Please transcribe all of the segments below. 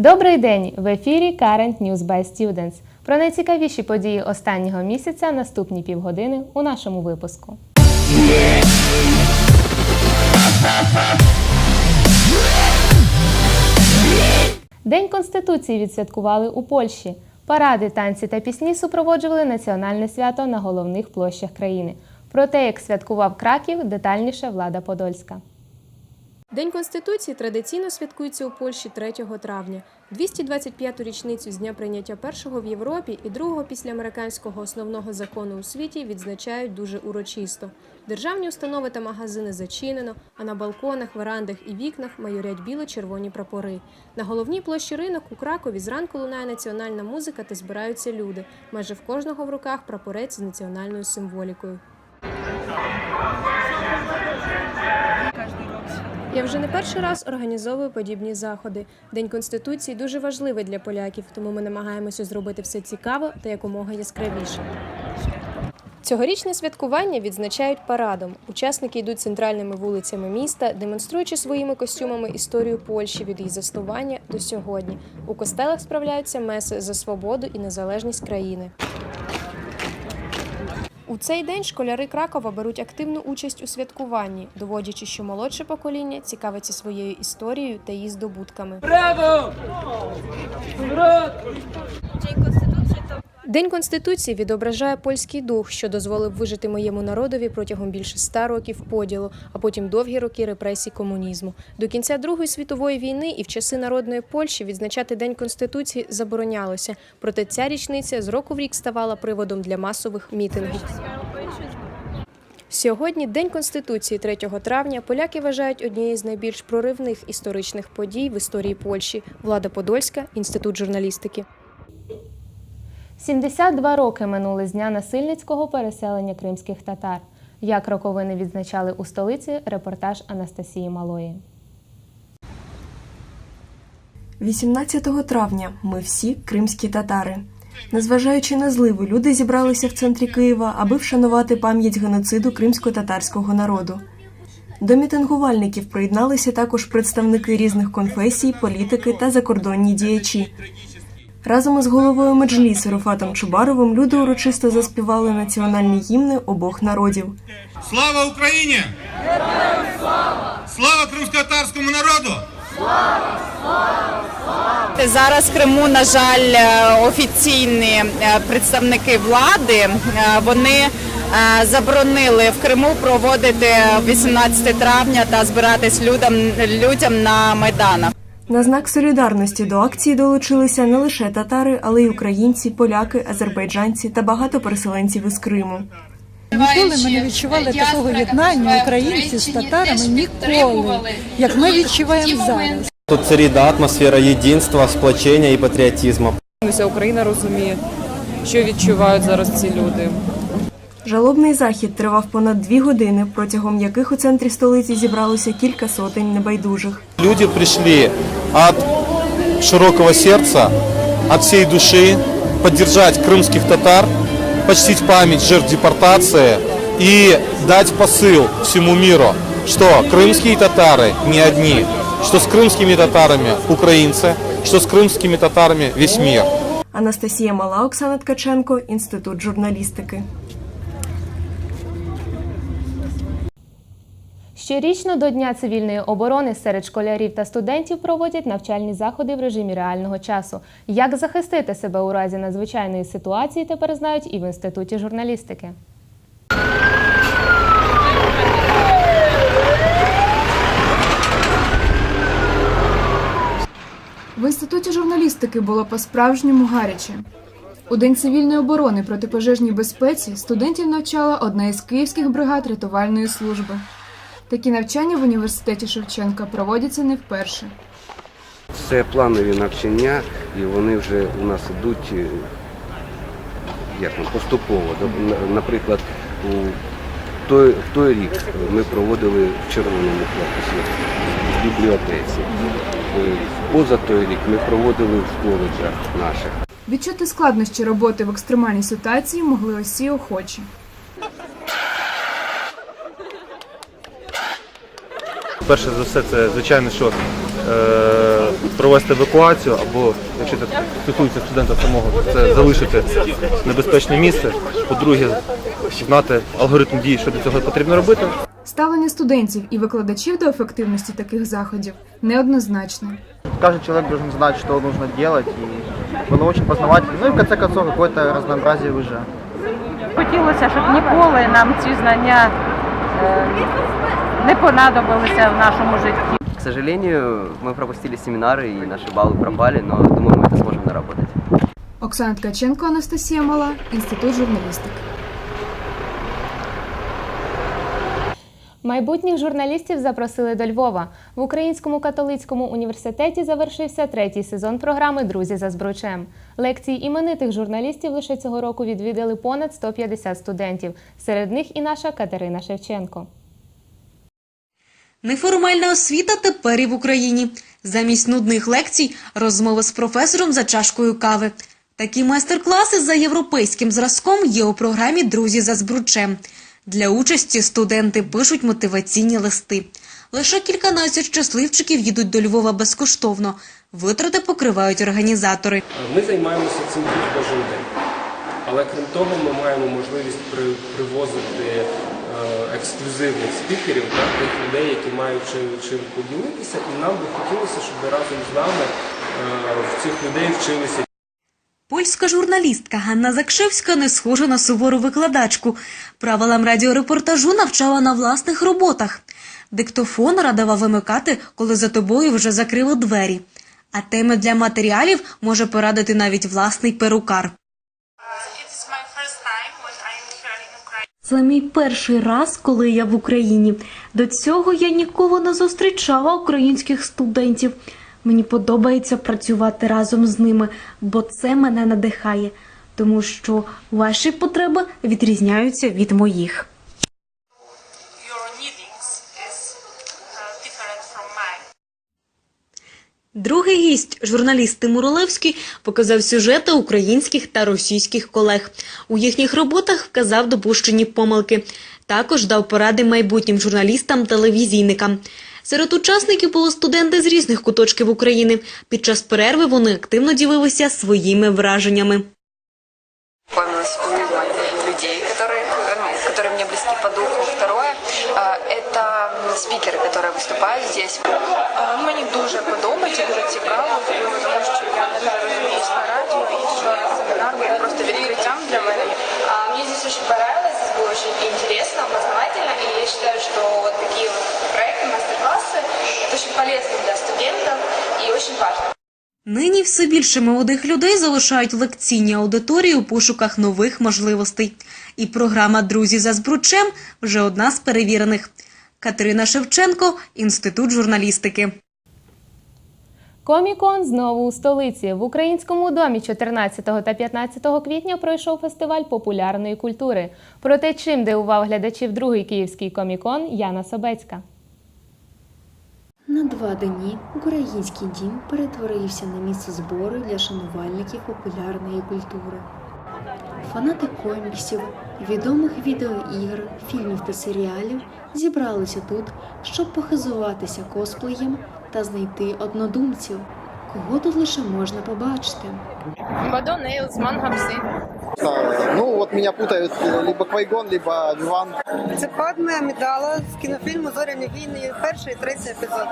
Добрий день! В ефірі Current News by Students. Про найцікавіші події останнього місяця наступні півгодини у нашому випуску. День Конституції відсвяткували у Польщі. Паради, танці та пісні супроводжували національне свято на головних площах країни. Про те, як святкував Краків, детальніше Влада Подольська. День Конституції традиційно святкується у Польщі 3 травня. 225-ту річницю з дня прийняття першого в Європі і другого після американського основного закону у світі відзначають дуже урочисто. Державні установи та магазини зачинено, а на балконах, верандах і вікнах майорять біло-червоні прапори. На головній площі ринок у Кракові зранку лунає національна музика та збираються люди. Майже в кожного в руках прапорець з національною символікою. Я вже не перший раз організовую подібні заходи. День конституції дуже важливий для поляків, тому ми намагаємося зробити все цікаво та якомога яскравіше. Цьогорічне святкування відзначають парадом. Учасники йдуть центральними вулицями міста, демонструючи своїми костюмами історію Польщі від її заснування до сьогодні. У костелах справляються меси за свободу і незалежність країни. У цей день школяри Кракова беруть активну участь у святкуванні, доводячи, що молодше покоління цікавиться своєю історією та її здобутками. Браво! Zwrot! День конституції відображає польський дух, що дозволив вижити моєму народові протягом більше ста років поділу, а потім довгі роки репресій комунізму. До кінця Другої світової війни і в часи народної Польщі відзначати День конституції заборонялося. Проте ця річниця з року в рік ставала приводом для масових мітингів. Сьогодні, День Конституції 3 травня, поляки вважають однією з найбільш проривних історичних подій в історії Польщі. Влада Подольська, інститут журналістики. 72 роки минули з дня насильницького переселення кримських татар. Як роковини відзначали у столиці, репортаж Анастасії Малої. 18 травня ми всі кримські татари. Незважаючи на зливи, люди зібралися в центрі Києва, аби вшанувати пам'ять геноциду кримсько-татарського народу. До мітингувальників приєдналися також представники різних конфесій, політики та закордонні діячі. Разом із головою меджлісу Руфатом Чубаровим люди урочисто заспівали національні гімни обох народів. Слава Україні! Героям слава! Слава кримсько-татарському народу! Зараз в Криму, на жаль, е, офіційні е, представники влади е, вони заборонили в Криму проводити 18 травня та збиратись людям, людям на майданах. На знак солідарності до акції долучилися не лише татари, але й українці, поляки, азербайджанці та багато переселенців із Криму. Ніколи ми не відчували такого єднання українців з татарами ніколи, як ми відчуваємо зараз. Тут царит атмосфера єдинства, сплочення і патріотизму. Вся Україна розуміє, що відчувають зараз ці люди. Жалобний захід тривав понад дві години, протягом яких у центрі столиці зібралося кілька сотень небайдужих. Люди прийшли від широкого серця, від всієї душі, підтримати кримських татар, почтить пам'ять жертв депортації і дати посил всьому миру, що кримські татари не одні, що з кримськими татарами українці, що з кримськими татарами весь мир. Анастасія Мала, Оксана Ткаченко, Інститут журналістики. Щорічно до Дня цивільної оборони серед школярів та студентів проводять навчальні заходи в режимі реального часу. Як захистити себе у разі надзвичайної ситуації, тепер знають і в інституті журналістики. В інституті журналістики було по-справжньому гаряче. У День цивільної оборони протипожежній безпеці студентів навчала одна із київських бригад рятувальної служби. Такі навчання в університеті Шевченка проводяться не вперше. Це планові навчання, і вони вже у нас йдуть е, як нам, поступово. Тобто, Наприклад, у той, в той рік ми проводили в червоному корпусі в бібліотеці. Е, Поза той рік ми проводили в коледжах наших. Відчути складнощі роботи в екстремальній ситуації могли усі охочі. Перше за все, це звичайно, що е, провести евакуацію, або якщо це стосується студента самого, це залишити небезпечне місце. По-друге, знати алгоритм дій, що для цього потрібно робити. Ставлення студентів і викладачів до ефективності таких заходів неоднозначне. Каждый человек должен знать, что нужно делать, и было очень познавательно. Ну и в конце концов какое-то разнообразие уже. Хотілося, щоб ніколи нам ці знання е, не понадобилися в нашому житті. К сожалению, мы пропустили семинары и наши баллы пропали, но думаю, мы это сможем наработать. Оксана Ткаченко, Анастасія Мала, Інститут журналістики. Майбутніх журналістів запросили до Львова. В Українському католицькому університеті завершився третій сезон програми Друзі за збручем. Лекції іменитих журналістів лише цього року відвідали понад 150 студентів. Серед них і наша Катерина Шевченко. Неформальна освіта тепер і в Україні. Замість нудних лекцій розмови з професором за чашкою кави. Такі майстер-класи за європейським зразком є у програмі Друзі за збручем. Для участі студенти пишуть мотиваційні листи. Лише кільканадцять щасливчиків їдуть до Львова безкоштовно. Витрати покривають організатори. Ми займаємося цим кожен день. Але крім того, ми маємо можливість привозити ексклюзивних спікерів, так, тих людей, які мають чим, поділитися, і нам би хотілося, щоб разом з нами е, в цих людей вчилися Польська журналістка Ганна Закшевська не схожа на сувору викладачку. Правилам радіорепортажу навчала на власних роботах. Диктофон радила вимикати, коли за тобою вже закрили двері. А теми для матеріалів може порадити навіть власний перукар. Це мій перший раз, коли я в Україні. До цього я ніколи не зустрічала українських студентів. Мені подобається працювати разом з ними, бо це мене надихає, тому що ваші потреби відрізняються від моїх. Другий гість, журналіст Тимур Олевський, показав сюжети українських та російських колег. У їхніх роботах вказав допущені помилки. Також дав поради майбутнім журналістам-телевізійникам. Серед учасників були студенти з різних куточків України. Під час перерви вони активно ділилися своїми враженнями. познакомилась, увидела близки по духу. Второе, а, это спикеры, которые выступают здесь. Мені дуже подобається, дуже цікаво, тому що я не так розуміюсь на радіо, і вчора семінар був просто відкриттям для мене. Мне здесь очень понравилось, здесь было очень интересно, познавательно, и я считаю, что вот такие вот проекты, мастер-классы, это очень полезно для студентов и очень важно. Нині все більше молодих людей залишають лекційні аудиторії у пошуках нових можливостей. І програма Друзі за збручем вже одна з перевірених. Катерина Шевченко, Інститут журналістики. Комікон знову у столиці. В українському домі 14 та 15 квітня пройшов фестиваль популярної культури. Про те, чим дивував глядачів другий київський комікон, Яна Собецька. На два дні український дім перетворився на місце збору для шанувальників популярної культури. Фанати коміксів, відомих відеоігр, фільмів та серіалів зібралися тут, щоб похизуватися косплеєм та знайти однодумців, кого тут лише можна побачити. Бадо Нейлс, Мангапси. Ну вот меня путают э, либо Квайгон, либо Виван. Це Падме Амідала з кінофільму Зоряні війни, перший і третій епізод.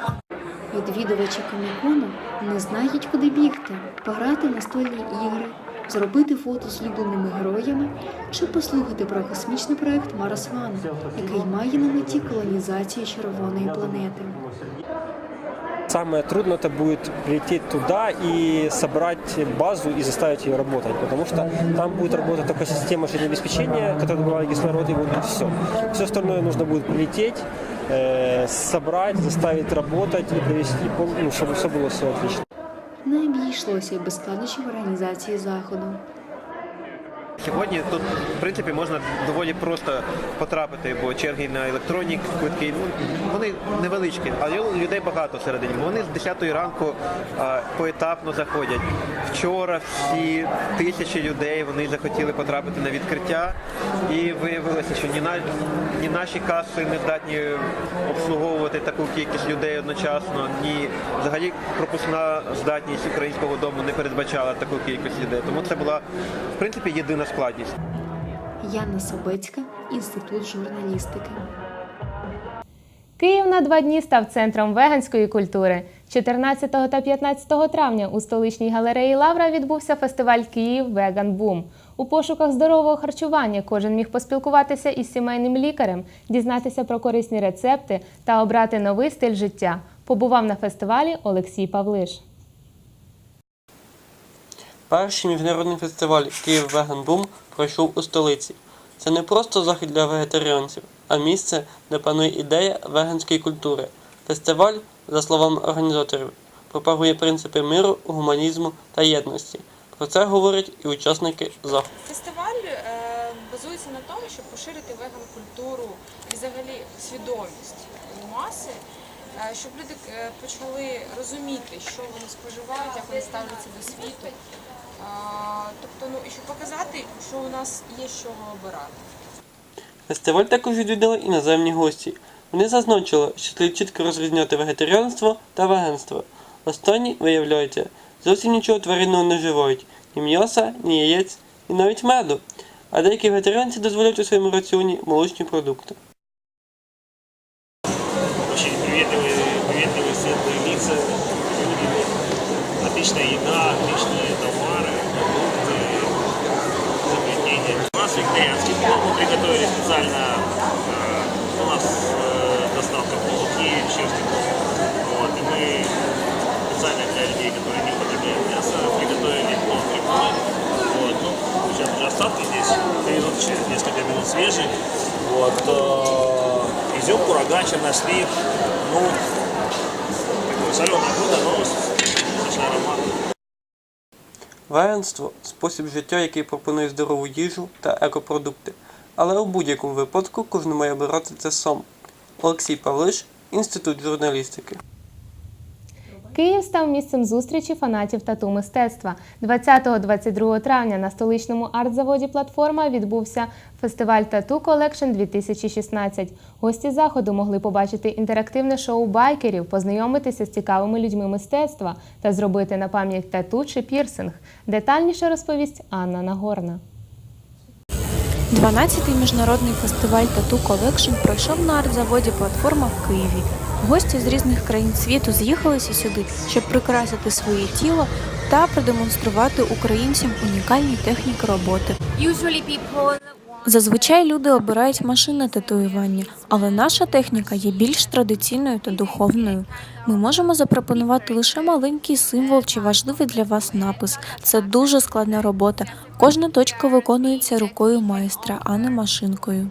Відвідувачі комікону не знають, куди бігти, пограти настольні ігри, зробити фото з улюбленими героями чи послухати про космічний проект Марс Ван, який має на меті колонізацію червоної планети. Самое трудное это будет прилететь туда и собрать базу и заставить ее работать, потому что там будет работать только система жизнеобеспечения, которая добывает кислород, и вот и все. Все остальное нужно будет прилететь, э, собрать, заставить работать и привести, пол- ну, чтобы все было все отлично. Не обійшлося й без складнощів організації заходу. сьогодні тут, в принципі, можна доволі просто потрапити, бо черги на електронні квитки, ну, вони невеличкі, але людей багато всередині. Вони з 10 ранку а, поетапно заходять. Вчора всі тисячі людей вони захотіли потрапити на відкриття, і виявилося, що ні, на, ні наші каси не здатні обслуговувати таку кількість людей одночасно, ні взагалі пропускна здатність українського дому не передбачала таку кількість людей. Тому це була в принципі єдина складність. Яна Собецька, Інститут журналістики. Київ на два дні став центром веганської культури. 14 та 15 травня у столичній галереї Лавра відбувся фестиваль Київ Веган Бум. У пошуках здорового харчування кожен міг поспілкуватися із сімейним лікарем, дізнатися про корисні рецепти та обрати новий стиль життя. Побував на фестивалі Олексій Павлиш. Перший міжнародний фестиваль Київ Веган Бум пройшов у столиці. Це не просто захід для вегетаріанців, а місце, де панує ідея веганської культури. Фестиваль, за словами організаторів, пропагує принципи миру, гуманізму та єдності. Про це говорять і учасники заходу. Фестиваль е, базується на тому, щоб поширити веган-культуру і взагалі свідомість маси, е, щоб люди е, почали розуміти, що вони споживають, як вони ставляться до світу. Тобто, ну і щоб показати, що у нас є з чого обирати. Фестиваль також відвідали іноземні гості. Вони зазначили, що слід чітко розрізняти вегетаріанство та веганство. Останні, виявляється, зовсім нічого тваринного не вживають ні м'яса, ні яєць, ні навіть меду. А деякі вегетаріанці дозволяють у своєму раціоні молочні продукти. Изюм, курага, чернослив, ну, такое соленое блюдо, но достаточно ароматное. Спосіб життя, який пропонує здорову їжу та екопродукти. Але у будь-якому випадку кожен має обирати це сам. Олексій Павлиш, Інститут журналістики. Київ став місцем зустрічі фанатів тату мистецтва. 20-22 травня на столичному арт-заводі Платформа відбувся фестиваль Тату Колекшн 2016. Гості заходу могли побачити інтерактивне шоу байкерів, познайомитися з цікавими людьми мистецтва та зробити на пам'ять тату чи пірсинг. Детальніше розповість Анна Нагорна. 12-й міжнародний фестиваль Тату Колекшн пройшов на арт-заводі Платформа в Києві. Гості з різних країн світу з'їхалися сюди, щоб прикрасити своє тіло та продемонструвати українцям унікальні техніки роботи. Зазвичай люди обирають машинне татуювання, але наша техніка є більш традиційною та духовною. Ми можемо запропонувати лише маленький символ чи важливий для вас напис. Це дуже складна робота. Кожна точка виконується рукою майстра, а не машинкою.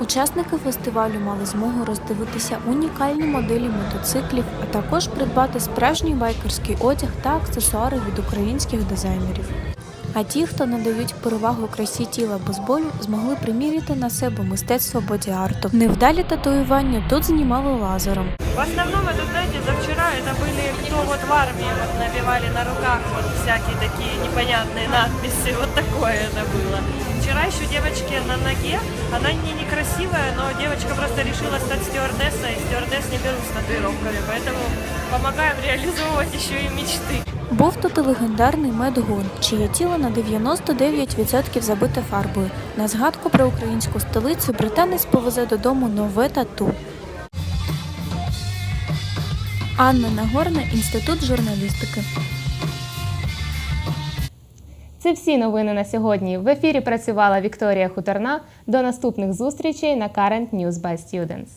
Учасники фестивалю мали змогу роздивитися унікальні моделі мотоциклів, а також придбати справжній байкерський одяг та аксесуари від українських дизайнерів. А ті, хто надають перевагу красі тіла без болю, змогли приміряти на себе мистецтво боді-арту. Невдалі татуювання тут знімали лазером. В основном это, знаете, за вчера это были, кто вот в армии вот набивали на руках вот всякие такие непонятные надписи, вот такое это было. Вчера еще девочке на ноге, она не некрасивая, но девочка просто решила стать стюардессой, и стюардесс не берут с татуировками, поэтому помогаем реализовывать еще и мечты. Був тут і легендарний медгон, чиє тіло на 99% забите фарбою. На згадку про українську столицю британець повезе додому нове тату. Анна Нагорна, Інститут журналістики. Це всі новини на сьогодні. В ефірі працювала Вікторія Хуторна. До наступних зустрічей на Current News by Students.